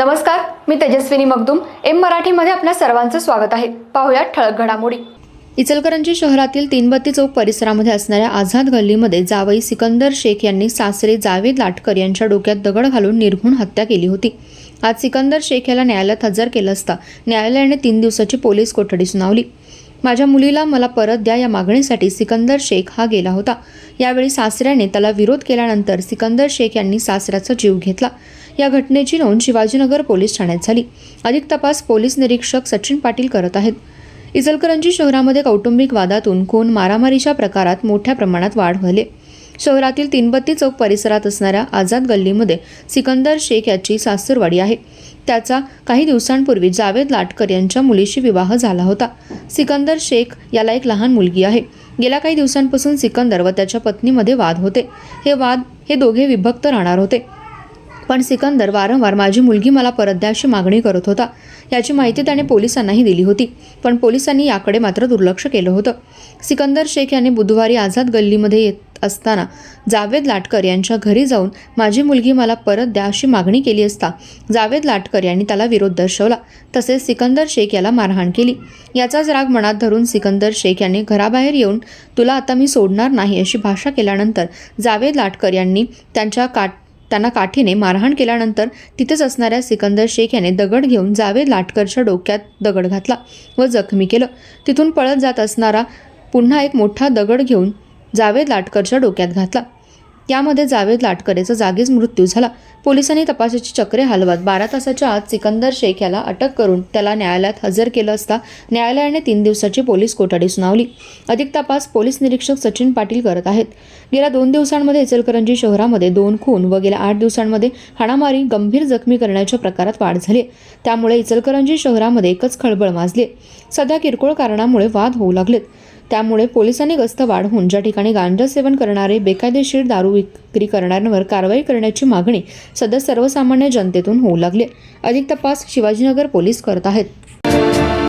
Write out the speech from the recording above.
नमस्कार मी तेजस्विनी मगदुम. एम मराठीमध्ये आपल्या सर्वांचं स्वागत आहे. पाहुयात ठळक घडामोडी. इचलकरंजी शहरातील तीनबत्ती चौक परिसरामध्ये असणाऱ्या आझाद गल्लीमध्ये जावई सिकंदर शेख यांनी सासरे जावेद लाटकर यांच्या डोक्यात दगड घालून निर्घुण हत्या केली होती. आज सिकंदर शेख याला न्यायालयात हजर केलं असता न्यायालयाने तीन दिवसाची पोलीस कोठडी सुनावली. माझ्या मुलीला मला परत द्या या मागणीसाठी सिकंदर शेख हा गेला होता. यावेळी सासऱ्याने त्याला विरोध केल्यानंतर सिकंदर शेख यांनी सासऱ्याचा जीव घेतला. या घटनेची नोंद शिवाजीनगर पोलीस ठाण्यात झाली. अधिक तपास पोलीस निरीक्षक सचिन पाटील करत आहेत. इचलकरंजी शहरामध्ये कौटुंबिक वादातून खून मारामारीच्या प्रकारात मोठ्या प्रमाणात वाढ झाली शहरातील तीनबत्ती चौक परिसरात असणाऱ्या आझाद गल्लीमध्ये सिकंदर शेख याची सासूरवाडी आहे. त्याचा काही दिवसांपूर्वी जावेद लाटकर यांच्या मुलीशी विवाह झाला होता. सिकंदर शेख याला एक लहान मुलगी आहे. गेल्या काही दिवसांपासून सिकंदर व त्याच्या पत्नीमध्ये वाद होते. हे वाद हे दोघे विभक्त राहणार होते. पण सिकंदर वारंवार माझी मुलगी मला परत द्या अशी मागणी करत होता. याची माहिती त्याने पोलिसांनाही दिली होती. पण पोलिसांनी याकडे मात्र दुर्लक्ष केलं होतं. सिकंदर शेख यांनी बुधवारी आझाद गल्लीमध्ये येत असताना जावेद लाटकर यांच्या घरी जाऊन माझी मुलगी मला परत द्या अशी मागणी केली असता जावेद लाटकर यांनी त्याला विरोध दर्शवला. तसेच सिकंदर शेख याला मारहाण केली. याचाच राग मनात धरून सिकंदर शेख यांनी घराबाहेर येऊन तुला आता मी सोडणार नाही अशी भाषा केल्यानंतर जावेद लाटकर यांनी त्यांच्या काट त्यांना काठीने मारहाण केल्यानंतर तिथेच असणाऱ्या सिकंदर शेख याने दगड घेऊन जावेद लाटकरच्या डोक्यात दगड घातला व जखमी केलं. तिथून पळत जात असणारा पुन्हा एक मोठा दगड घेऊन जावेद लाटकरच्या डोक्यात घातला. यामध्ये जावेद लाटकरेचा जागीच मृत्यू झाला. पोलिसांनी तपासाची चक्रे हलवत बारा तासाच्या आत सिकंदर शेख याला अटक करून त्याला न्यायालयात हजर केलं असता न्यायालयाने तीन दिवसाची पोलीस कोठडी सुनावली. अधिक तपास पोलीस निरीक्षक सचिन पाटील करत आहेत. गेल्या दोन दिवसांमध्ये इचलकरंजी शहरामध्ये दोन खून व गेल्या आठ दिवसांमध्ये हाणामारी गंभीर जखमी करण्याच्या प्रकारात वाढ झाली त्यामुळे इचलकरंजी शहरामध्ये एकच खळबळ माजली सध्या किरकोळ कारणामुळे वाद होऊ लागलेत. त्यामुळे पोलिसांनी गस्त वाढवून ज्या ठिकाणी गांजा सेवन करणारे बेकायदेशीर दारू विक्री करणाऱ्यांवर कारवाई करण्याची मागणी सध्या सर्वसामान्य जनतेतून होऊ लागली अधिक तपास शिवाजीनगर पोलीस करत आहेत.